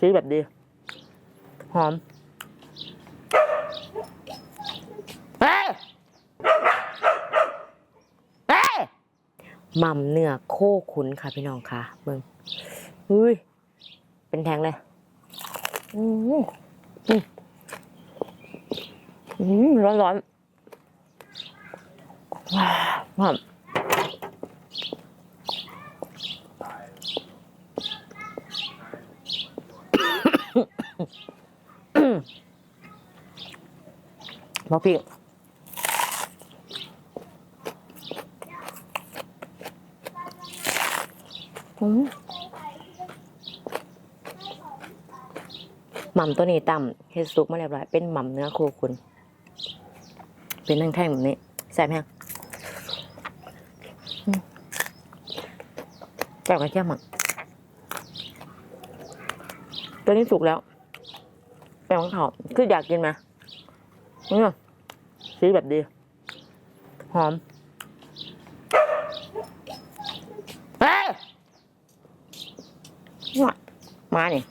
สีแบบดี หอมเฮ้เฮ้ยหม่ำเนื้อโคขุนค่ะพี่น้องค่ะเบิ่งอุ้ย เป็นแทงเลยอืมอืมร้อนร้อนว้าว หอมพอพี่อืมหม่ำตัวนี้ต่ำเฮ็ดซุกมาเรียบร้อยเป็นหม่ำเนื้อโคขุนเป็นแท่งๆแบบนี้แซ่บแห้งอืมแจ่วกระเทียมอะตัวนี้สุกแล้วแป้งของเขาคืออยากกินไหม เนี่ยสีแบบดี หอมเฮ้ยมามานี่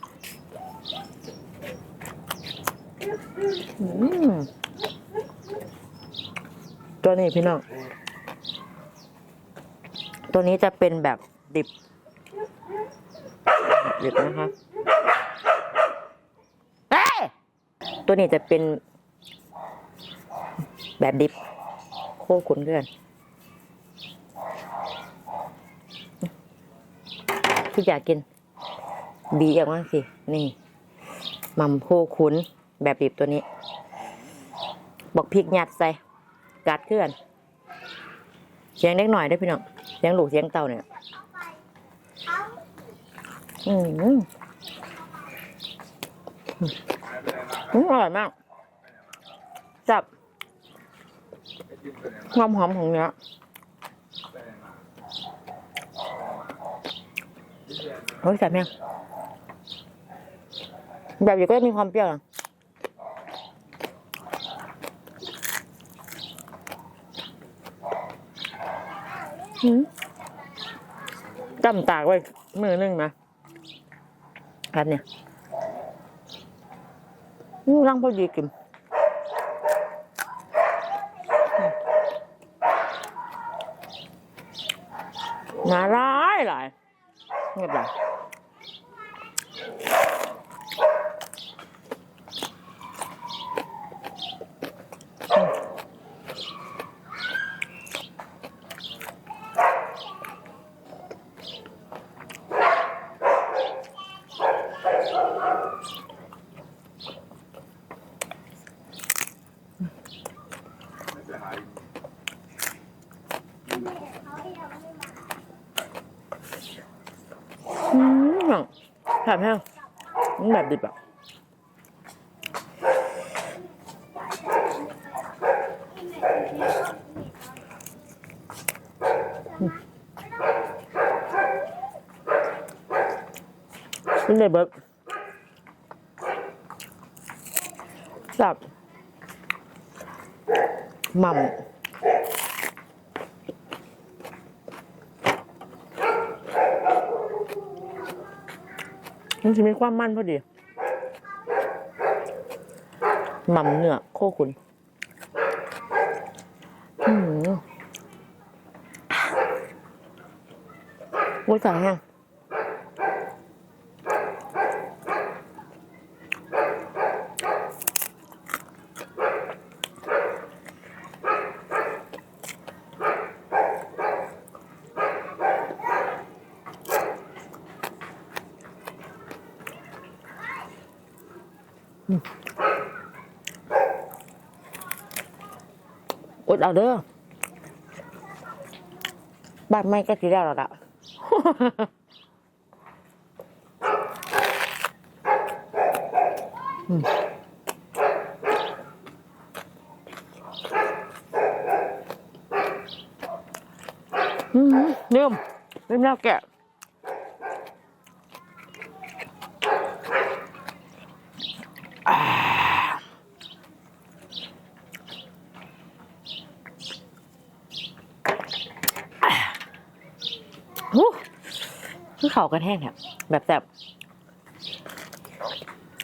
อืมตัวนี้พี่น้อง ตัวนี้จะเป็นแบบดิบ ดิบนะคะเฮ้ตัวนี้จะเป็น แบบดิบโคขุนเพื่อนที่อยากกิน บีอย่างว่าสิ นี่มัมโคขุนแบบดิบตัวนี้ บอกพริกหยัดใส่กัดเพื่อนเสียงเล็กหน่อยได้พี่น้องเสียงหลูกเสียงเต่าเนี่ยอืมอืมอร่อยมากจับ ความหอมของเนื้อโอ้ยแซ่บแม่งแบบอยู่ก็จะมีความเปรี้ยวนะหืมจำตากไว้มือนึงนะครับเนี่ยอู้ร่างพอดีกิน มาร้ายหลาย เงียบ เลยอืมแซ่บแห้งมันแบบดิบอะเป็นเลยเบิร์กสับหม่ำ มันจะมีความมันพอดีหม่ำเนื้อโคขุนอืมโอ้ยจ่ายแห้งอดเอาเด้อบ้านไม่ก็ทีแล้วหรอกอะ อืมอืมเริ่มเริ่มแล้วแกะ หูคือเข่ากันแห้งครับแบบแบบ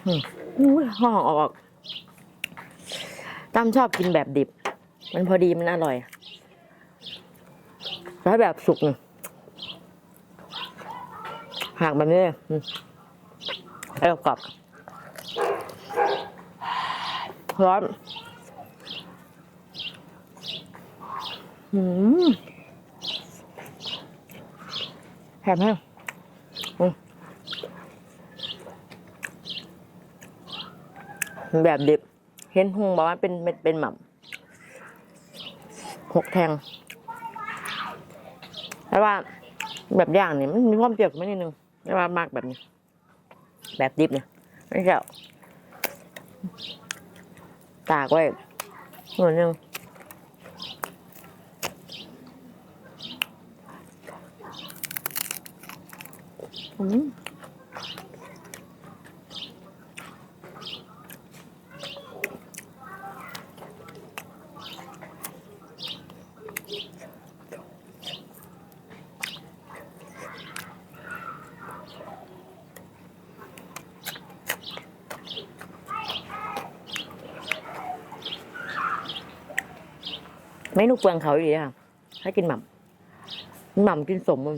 อืมอุ้ห่อออกตั้มชอบกินแบบดิบ มันพอดีมันอร่อย แล้วแบบสุกเนี่ยหักแบบนี้เลยอืมแล้วกรอบร้อนอืมแถมให้อืม แบบดิบ เห็นหงบอกว่าเป็นเป็นเป็นหม่ำหกแทงแต่ว่าแบบย่างเนี่ยมันมีความเปรี้ยวขึ้นมานิดนึงแต่ว่ามากแบบนี้ แบบดิบเนี่ยไม่ใช่ตากไว้หน่อยนึงอืม เมนูเปลืองเขาอยู่ดีค่ะให้กินหม่ำหม่ำกินสมมึง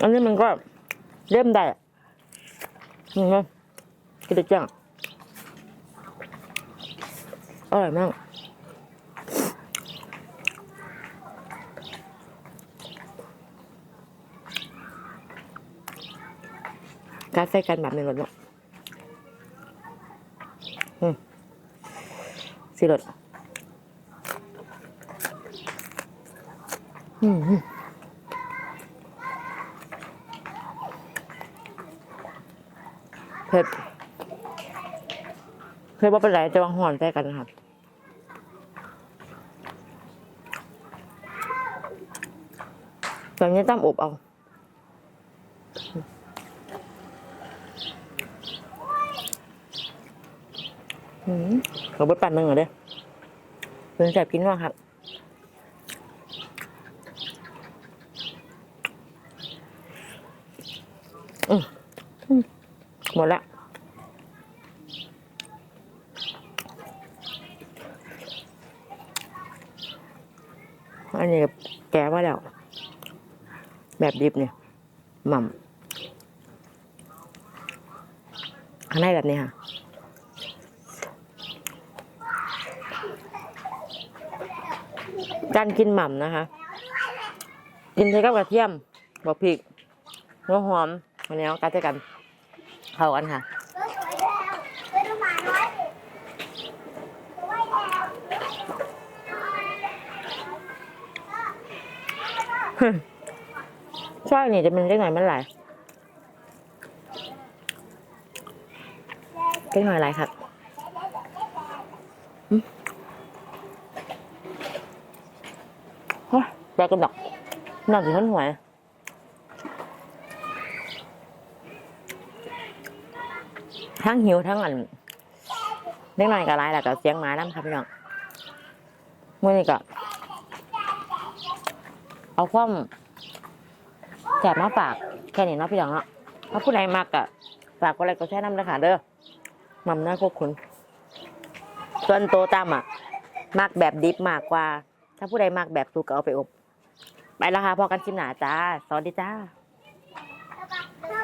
อันนี้มันก็เล่มได้อะอืมกินได้จังอร่อยมากการใส่กันแบบนี้รถเนาะ สิรถอืมเผ็ดเผ็ดว่าเป็นไรจะวางห่อนใส่กันนะครับตอนนี้ตั้มอบเอา อืมขอเบิดปั่นหนึ่งเหรอเด้อเพิ่งจับกินว่าครับอืมอืมหมดละอันนี้แกะมาแล้ว แบบดิบเนี่ยหม่ำข้างในแบบนี้ค่ะ การกินหม่ำนะคะ กินใช้กับกระเทียมบอกพริกหัวหอมอันนี้เอากัดใช้กันเข้ากันค่ะช่อยนี่จะเป็นเล็กหน่อยมันหลายเล็กหน่อยหลายครับอืมโอ้ย แปลกันดอกน่าสิหันหวยทั้งหิวทั้งอันเล็กน่อยกับลายแล้วก็เสียงหมาน้ำครับพี่น้องเมื่อนี้ก็เอาความแจกมาฝากแค่นี้เนาะพี่น้องเนาะถ้าผู้ใดมากอะฝากกดไลค์กดแชร์น้ำเลยค่ะเด้อมั่มหน้าพวกคุณส่วนโตตามอะมากแบบดิฟมากกว่า ถ้าผู้ใดมากแบบสุกก็เอาไปอบ ไปแล้วค่ะพอกันชิมหนาจ้า สวัสดีจ้า